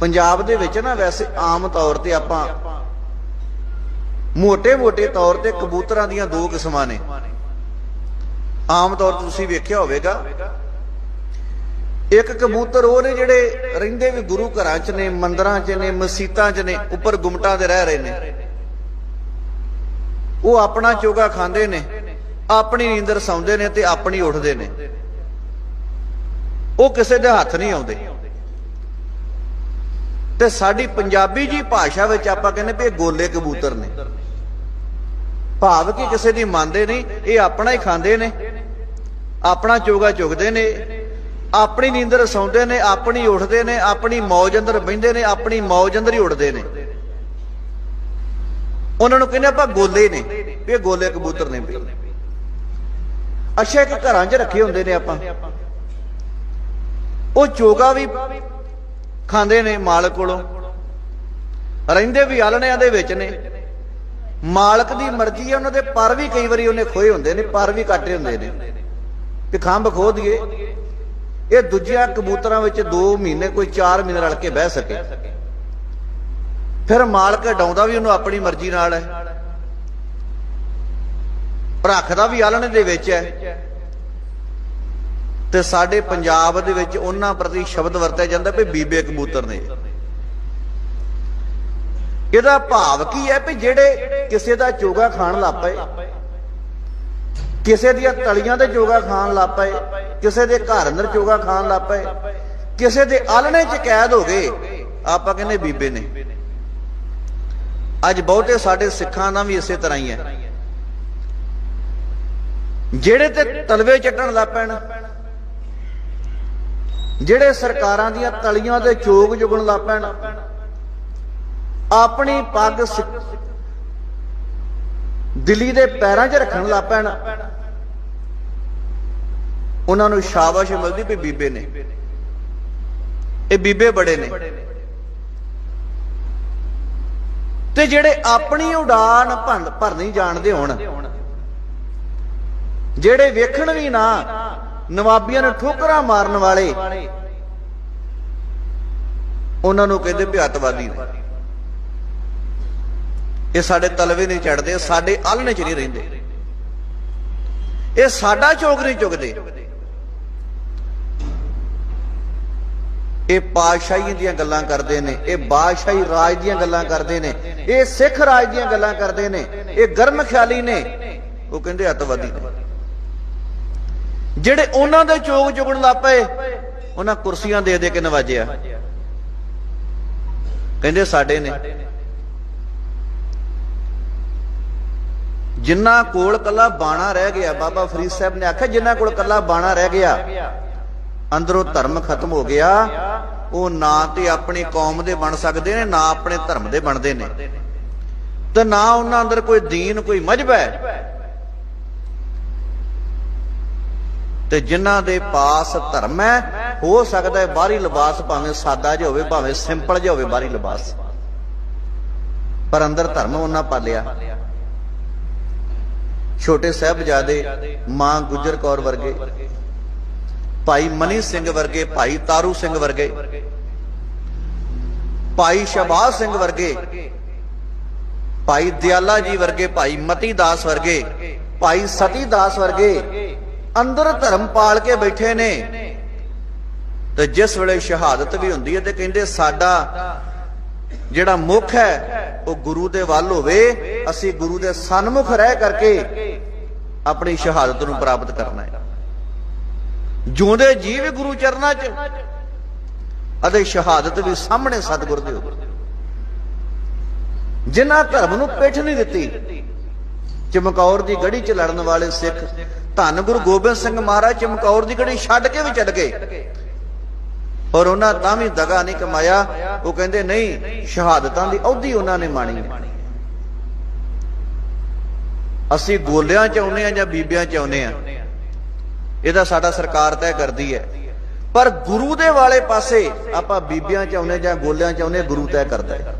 ਪੰਜਾਬ ਦੇ ਵਿੱਚ ਨਾ ਵੈਸੇ ਆਮ ਤੌਰ ਤੇ ਆਪਾਂ ਮੋٹے-ਮੋٹے ਤੌਰ ਤੇ ਕਬੂਤਰਾਂ ਦੀਆਂ ਦੋ ਕਿਸਮਾਂ ਨੇ। ਆਮ ਤੌਰ ਤੇ ਤੁਸੀਂ ਵੇਖਿਆ ਹੋਵੇਗਾ। ਇੱਕ ਕਬੂਤਰ ਉਹ ਨੇ ਜਿਹੜੇ ਰਹਿੰਦੇ ਵੀ ਗੁਰੂ ਘਰਾਂ 'ਚ ਨੇ, ਮੰਦਰਾਂ 'ਚ ਨੇ, ਮਸੀਤਾਂ 'ਚ ਨੇ, ਉੱਪਰ ਗੁੰਮਟਾਂ ਦੇ ਰਹਿ ਰਹੇ ਨੇ। ਉਹ ਆਪਣਾ ਚੋਗਾ ਖਾਂਦੇ ਨੇ, ਆਪਣੀ ਨੀਂਦਰ ਸੌਂਦੇ ਨੇ ਤੇ ਆਪਣੀ ਉੱਠਦੇ ਨੇ। ਉਹ ਕਿਸੇ ਦੇ ਹੱਥ ਨਹੀਂ ਆਉਂਦੇ। ਤੇ ਸਾਡੀ ਪੰਜਾਬੀ ਜੀ ਭਾਸ਼ਾ ਵਿੱਚ ਆਪਾਂ ਕਹਿੰਦੇ ਵੀ ਇਹ ਗੋਲੇ ਕਬੂਤਰ ਨੇ। ਭਾਵ ਕਿ ਕਿਸੇ ਦੀ ਮੰਨਦੇ ਨਹੀਂ, ਇਹ ਆਪਣਾ ਹੀ ਖਾਂਦੇ ਨੇ। ਆਪਣਾ ਚੋਗਾ ਚੁਗਦੇ ਨੇ। ਆਪਣੀ ਨੀਂਦਰ ਸੌਂਦੇ ਨੇ, ਆਪਣੀ ਉੱਠਦੇ ਨੇ, ਆਪਣੀ ਮੌਜ ਅੰਦਰ ਬਹਿੰਦੇ ਨੇ, ਆਪਣੀ ਮੌਜ ਅੰਦਰ ਹੀ ਉੱਠਦੇ ਨੇ। ਉਹਨਾਂ ਨੂੰ ਕਹਿੰਦੇ ਆਪਾਂ ਗੋਲੇ ਨੇ, ਵੀ ਇਹ ਗੋਲੇ ਕਬੂਤਰ ਨੇ ਵੀ ਅੱਛਾ, ਇੱਕ ਘਰਾਂ 'ਚ ਰੱਖੇ ਹੁੰਦੇ ਨੇ ਆਪਾਂ। ਉਹ ਚੋਗਾ ਵੀ ਖਾਂਦੇ ਨੇ ਮਾਲਕ ਕੋਲੋਂ। ਰਹਿੰਦੇ ਵੀ ਆਲਣਿਆਂ ਦੇ ਵਿੱਚ ਨੇ। ਮਾਲਕ ਦੀ ਮਰਜ਼ੀ ਹੈ, ਉਹਨਾਂ ਦੇ ਪਰ ਵੀ ਕਈ ਵਾਰੀ ਉਹਨੇ ਖੋਏ ਹੁੰਦੇ ਨੇ, ਪਰ ਵੀ ਕੱਟੇ ਹੁੰਦੇ ਨੇ। ਕਿ ਖੰਭ ਖੋ ਦਈਏ, ਇਹ ਦੂਜਿਆਂ ਕਬੂਤਰਾਂ ਵਿੱਚ 2 ਮਹੀਨੇ, ਕੋਈ 4 ਮਹੀਨੇ ਰਲ ਕੇ ਬਹਿ ਸਕੇ। ਫਿਰ ਮਾਲਕ ਡਾਉਂਦਾ ਵੀ ਉਹਨੂੰ ਆਪਣੀ ਮਰਜ਼ੀ ਨਾਲ ਹੈ। ਰੱਖਦਾ ਵੀ ਆਲਣੇ ਦੇ ਵਿੱਚ ਹੈ। ਤੇ ਸਾਡੇ ਪੰਜਾਬ ਦੇ ਵਿੱਚ ਉਹਨਾਂ ਪ੍ਰਤੀ ਸ਼ਬਦ ਵਰਤਿਆ ਜਾਂਦਾ ਵੀ ਬੀਬੇ ਕਬੂਤਰ ਨੇ। ਇਹਦਾ ਭਾਵ ਕੀ ਹੈ ਵੀ ਜਿਹੜੇ ਕਿਸੇ ਦਾ ਚੋਗਾ ਖਾਣ ਲੱਗ ਪਏ, ਕਿਸੇ ਦੀਆਂ ਤਲੀਆਂ ਤੇ ਚੋਗਾ ਖਾਣ ਲੱਗ ਪਏ, ਕਿਸੇ ਦੇ ਘਰ ਅੰਦਰ ਚੋਗਾ ਖਾਣ ਲੱਗ ਪਏ, ਕਿਸੇ ਦੇ ਆਲਣੇ 'ਚ ਕੈਦ ਹੋ ਗਏ, ਆਪਾਂ ਕਹਿੰਦੇ ਬੀਬੇ ਨੇ। ਅੱਜ ਬਹੁਤੇ ਸਾਡੇ ਸਿੱਖਾਂ ਦਾ ਵੀ ਇਸੇ ਤਰ੍ਹਾਂ ਹੀ ਹੈ। ਜਿਹੜੇ ਤੇ ਤਲਵੇ ਚੱਟਣ ਲੱਗ ਪੈਣ ਜਿਹੜੇ ਸਰਕਾਰਾਂ ਦੀਆਂ ਤਲੀਆਂ ਤੇ ਚੋਗ ਜੁਗਣ ਲੱਗ ਪੈਣ, ਆਪਣੀ ਪੱਗ ਦਿੱਲੀ ਦੇ ਪੈਰਾਂ 'ਚ ਰੱਖਣ ਲੱਗ ਪੈਣ, ਉਹਨਾਂ ਨੂੰ ਸ਼ਾਬਾਸ਼ ਮਿਲਦੀ ਵੀ ਬੀਬੇ ਨੇ। ਇਹ ਬੀਬੇ ਬੜੇ ਨੇ। ਤੇ ਜਿਹੜੇ ਆਪਣੀ ਉਡਾਨ ਭੰਨ- ਭਰਨੀ ਜਾਣਦੇ ਹੋਣ, ਜਿਹੜੇ ਵੇਖਣ ਵੀ ਨਾ ਨਵਾਬੀਆਂ ਨੂੰ ਠੋਕਰਾਂ ਮਾਰਨ ਵਾਲੇ। ਉਹਨਾਂ ਨੂੰ ਕਹਿੰਦੇ ਵੀ ਅੱਤਵਾਦੀ ਨੇ। ਇਹ ਸਾਡੇ ਤਲਵੇ ਨਹੀਂ ਚੜਦੇ ਸਾਡੇ ਆਲਣੇ 'ਚ ਨਹੀਂ ਰਹਿੰਦੇ। ਇਹ ਸਾਡਾ ਚੋਗ ਨਹੀਂ ਚੁਗਦੇ। ਇਹ ਪਾਤਸ਼ਾਹੀ ਦੀਆਂ ਗੱਲਾਂ ਕਰਦੇ ਨੇ, ਇਹ ਬਾਦਸ਼ਾਹੀ ਰਾਜ ਦੀਆਂ ਗੱਲਾਂ ਕਰਦੇ ਨੇ, ਇਹ ਸਿੱਖ ਰਾਜ ਦੀਆਂ ਗੱਲਾਂ ਕਰਦੇ ਨੇ, ਇਹ ਗਰਮ ਖਿਆਲੀ ਨੇ। ਉਹ ਕਹਿੰਦੇ ਅੱਤਵਾਦੀ ਨੇ। ਜਿਹੜੇ ਉਹਨਾਂ ਦੇ ਚੋਗ ਚੁਗਣ ਲੱਗ ਪਏ, ਉਹਨਾਂ ਕੁਰਸੀਆਂ ਦੇ ਦੇ ਕੇ ਨਵਾਜਿਆ। ਕਹਿੰਦੇ ਸਾਡੇ ਨੇ। ਜਿੰਨਾ ਕੋਲ ਕੱਲਾ ਬਾਣਾ ਰਹਿ ਗਿਆ, ਬਾਬਾ ਫਰੀਦ ਸਾਹਿਬ ਨੇ ਆਖਿਆ, ਜਿੰਨਾ ਕੋਲ ਕੱਲਾ ਬਾਣਾ ਰਹਿ ਗਿਆ, ਅੰਦਰੋਂ ਧਰਮ ਖਤਮ ਹੋ ਗਿਆ। ਉਹ ਨਾ ਤੇ ਆਪਣੀ ਕੌਮ ਦੇ ਬਣ ਸਕਦੇ ਨੇ, ਨਾ ਆਪਣੇ ਧਰਮ ਦੇ ਬਣਦੇ ਨੇ। ਤੇ ਨਾ ਉਹਨਾਂ ਅੰਦਰ ਕੋਈ ਦੀਨ, ਕੋਈ ਮਜਬ ਹੈ। ਤੇ ਜਿਨ੍ਹਾਂ ਦੇ ਪਾਸ ਧਰਮ ਹੈ, ਹੋ ਸਕਦਾ ਹੈ ਬਾਹਰੀ ਲਿਬਾਸ ਭਾਵੇਂ ਸਾਦਾ ਜਿਹਾ ਹੋਵੇ, ਭਾਵੇਂ ਸਿੰਪਲ ਜਿਹਾ ਹੋਵੇ, ਬਾਹਰੀ ਲਿਬਾਸ। ਪਰ ਅੰਦਰ ਧਰਮ ਉਹਨਾਂ ਪਾਲਿਆ। ਛੋਟੇ ਸਾਹਿਬਜ਼ਾਦੇ ਮਾਂ ਗੁਜਰ ਕੌਰ ਵਰਗੇ, ਭਾਈ ਮਨੀ ਸਿੰਘ ਵਰਗੇ, ਭਾਈ ਤਾਰੂ ਸਿੰਘ ਵਰਗੇ, ਭਾਈ ਸ਼ਬਾਜ਼ ਸਿੰਘ ਵਰਗੇ, ਭਾਈ ਦਿਆਲਾ ਜੀ ਵਰਗੇ, ਭਾਈ ਮਤੀ ਦਾਸ ਵਰਗੇ, ਭਾਈ ਸਤੀ ਦਾਸ ਵਰਗੇ ਅੰਦਰ ਧਰਮ ਪਾਲ ਕੇ ਬੈਠੇ ਨੇ। ਤੇ ਜਿਸ ਵੇਲੇ ਸ਼ਹਾਦਤ ਵੀ ਹੁੰਦੀ ਹੈ ਤੇ ਕਹਿੰਦੇ ਸਾਡਾ ਜਿਹੜਾ ਮੁਖ ਹੈ, ਉਹ ਗੁਰੂ ਦੇ ਵੱਲ ਹੋਵੇ, ਅਸੀਂ ਗੁਰੂ ਦੇ ਸਨਮੁਖ ਰਹਿ ਕਰਕੇ ਆਪਣੀ ਸ਼ਹਾਦਤ ਨੂੰ ਪ੍ਰਾਪਤ ਕਰਨਾ ਹੈ। ਜਿਉਂਦੇ ਜੀ ਗੁਰੂ ਚਰਨਾਂ 'ਚ, ਅਤੇ ਸ਼ਹਾਦਤ ਵੀ ਸਾਹਮਣੇ ਸਤਿਗੁਰ ਦੇ ਹੋ ਜਿਨ੍ਹਾਂ ਧਰਮ ਨੂੰ ਪਿੱਠ ਨਹੀਂ ਦਿੱਤੀ, ਚਮਕੌਰ ਦੀ ਗੜੀ 'ਚ ਲੜਨ ਵਾਲੇ ਸਿੱਖ ਧੰਨ ਗੁਰੂ ਗੋਬਿੰਦ ਸਿੰਘ ਮਹਾਰਾਜ ਚਮਕੌਰ ਦੀ ਗੜੀ ਛੱਡ ਕੇ ਵੀ ਚੱਲ ਗਏ। ਔਰ ਉਹਨਾਂ ਤਾਂ ਵੀ ਦਗਾ ਨਹੀਂ ਕਮਾਇਆ। ਉਹ ਕਹਿੰਦੇ, ਨਹੀਂ, ਸ਼ਹਾਦਤਾਂ ਦੀ ਅਹੁਦੀ ਉਹਨਾਂ ਨੇ ਮਾਣੀ ਅਸੀਂ ਗੋਲਿਆਂ ਚ ਆਉਨੇ ਆ ਜਾਂ ਬੀਬੀਆਂ ਚ ਆਉਨੇ ਆ ਇਹਦਾ ਸਾਡਾ ਸਰਕਾਰ ਤੈਅ ਕਰਦੀ ਹੈ। ਪਰ ਗੁਰੂ ਦੇ ਵਾਲੇ ਪਾਸੇ ਆਪਾਂ ਬੀਬੀਆਂ ਚ ਆਉਨੇ ਜਾਂ ਗੋਲਿਆਂ ਚ ਆਉਨੇ ਗੁਰੂ ਤੈਅ ਕਰਦਾ ਹੈ।